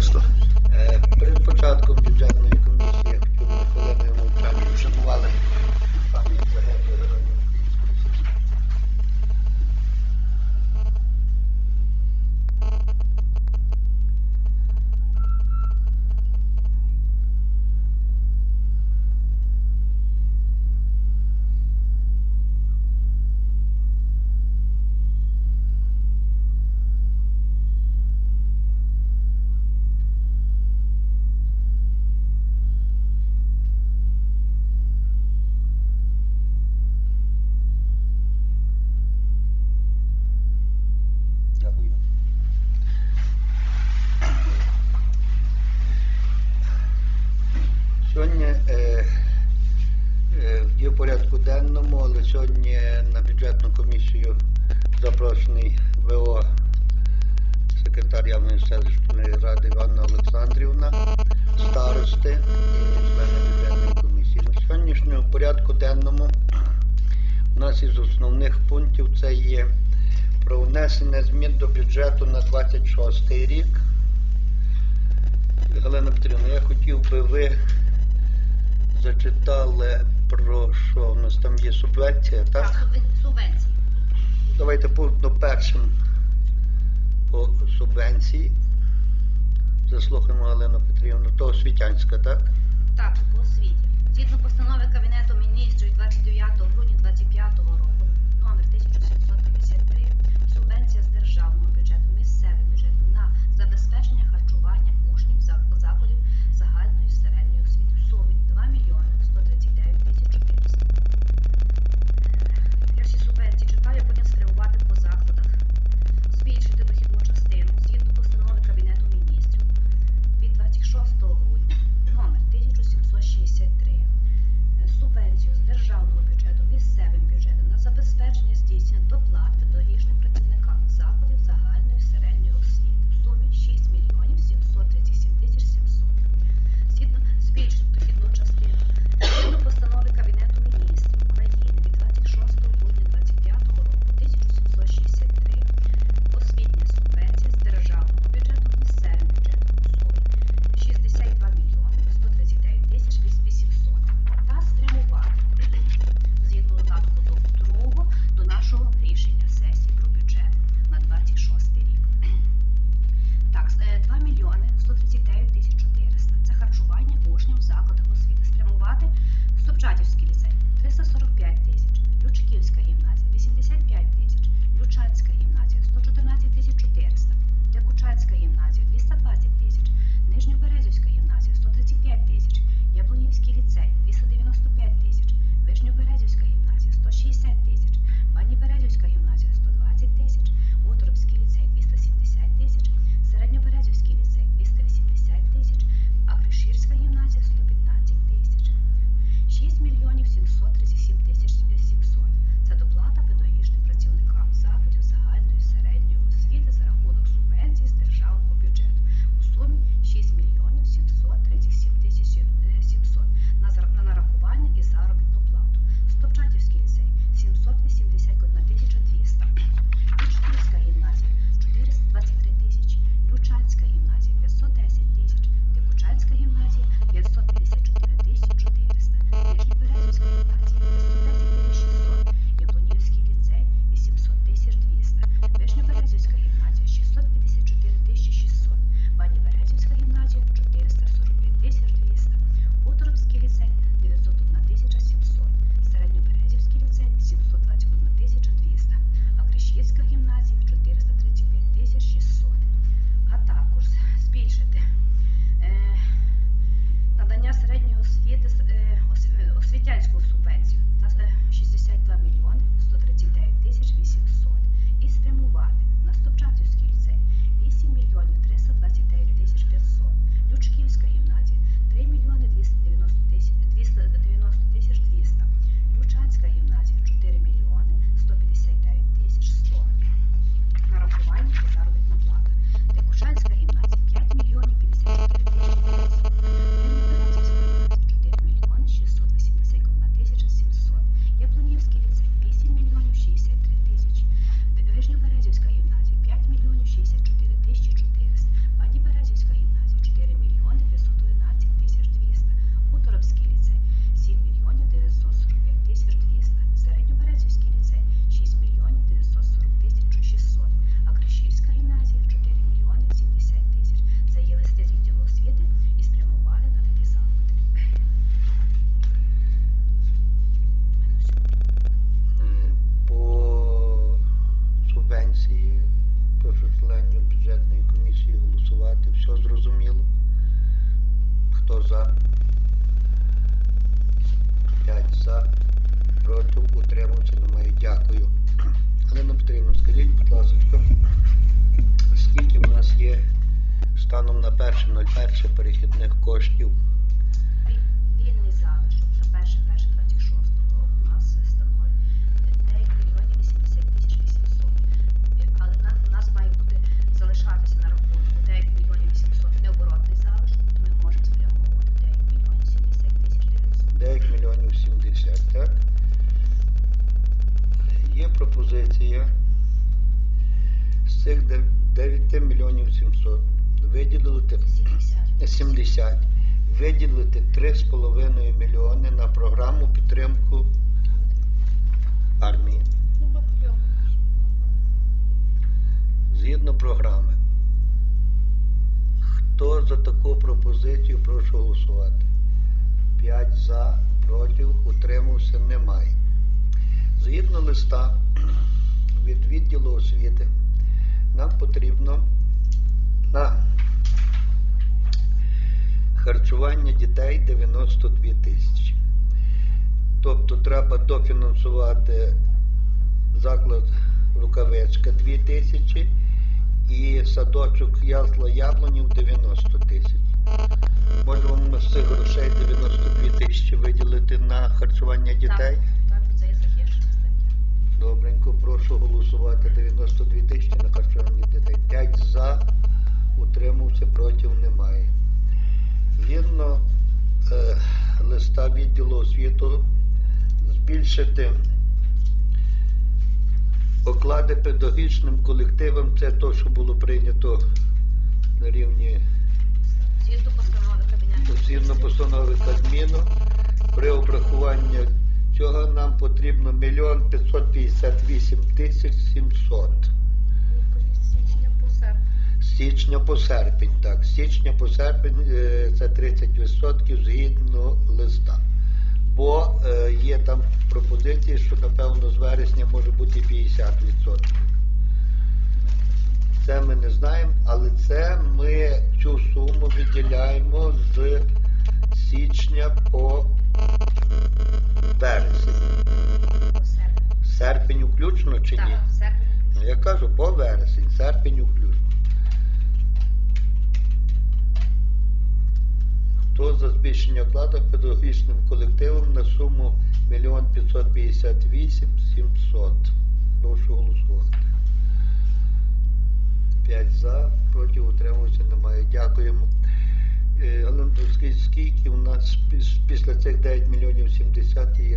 урочисто. Сьогодні на бюджетну комісію запрошений ВО секретар явної селищної ради Іванна Олександрівна, старости і члени бюджетної комісії. На сьогоднішньому порядку денному у нас із основних пунктів це є про внесення змін до бюджету на 26 рік. Галина Петрівна, я хотів би ви зачитали про що у нас там є субвенція, так? Так, субвен- субвенції. Давайте пунктом першим по субвенції. Заслухаємо Галину Петрівну, то освітянська, так? Так, по освіті. Згідно постанови Кабінету міністрів 29 грудня пропозиція з цих 9 мільйонів 700 виділити 70. 70, виділити 3,5 мільйони на програму підтримку армії. Ну. Згідно програми. Хто за таку пропозицію, прошу голосувати. 5 за, проти, утримався, немає. Згідно листа від відділу освіти, нам потрібно на харчування дітей 92 тисячі. Тобто треба дофінансувати заклад Рукавичка 2 тисячі і садочок Ясла Яблонів 90 тисяч. Може вам з цих грошей 92 тисячі виділити на харчування дітей? Так, так, це є захищена стаття. Добренько, прошу голосувати 92 тисячі на харчування дітей. 5 за, утримався, проти немає. Згідно е, листа відділу освіту збільшити оклади педагогічним колективам, це те, що було прийнято на рівні Згідно постанови Кабінету згідно постанови Кабміну, при обрахуванні цього нам потрібно 1 558 тисяч 700. Ну, кажіть, січня по серпень. З січня по серпень, так. Січня по серпень е, це 30% згідно листа. Бо е, є там пропозиції, що напевно з вересня може бути 50%. Це ми не знаємо, але це ми цю суму виділяємо з січня по вересень. По серпню. Серпень включно чи ні? Так, в серпні. Ну, по вересень, серпень включно. Хто за збільшення окладу педагогічним колективом на суму 1 558 700? Прошу голосувати. 5 за, проти утримуватися немає. Дякуємо. Галина, скільки у нас після цих 9 мільйонів 70 є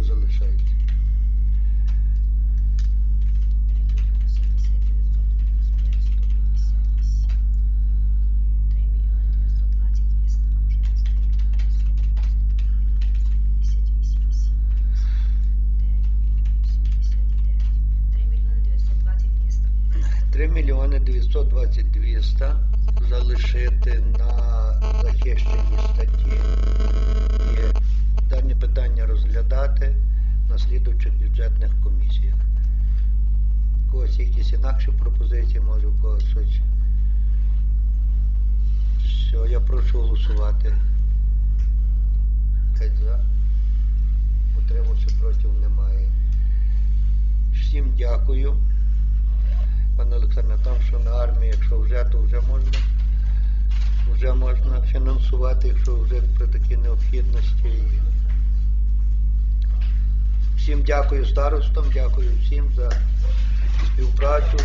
3 мільйони 920 200 залишити на захищені статті і дані питання розглядати на слідуючих бюджетних комісіях. У когось якісь інакші пропозиції, може у когось щось. Все, я прошу голосувати. П'ять за. Утримався проти немає. Всім дякую. Пане Олександре, там що на армії, якщо вже, то вже можна, вже можна фінансувати, якщо вже при такій необхідності. Всім дякую старостам, дякую всім за співпрацю.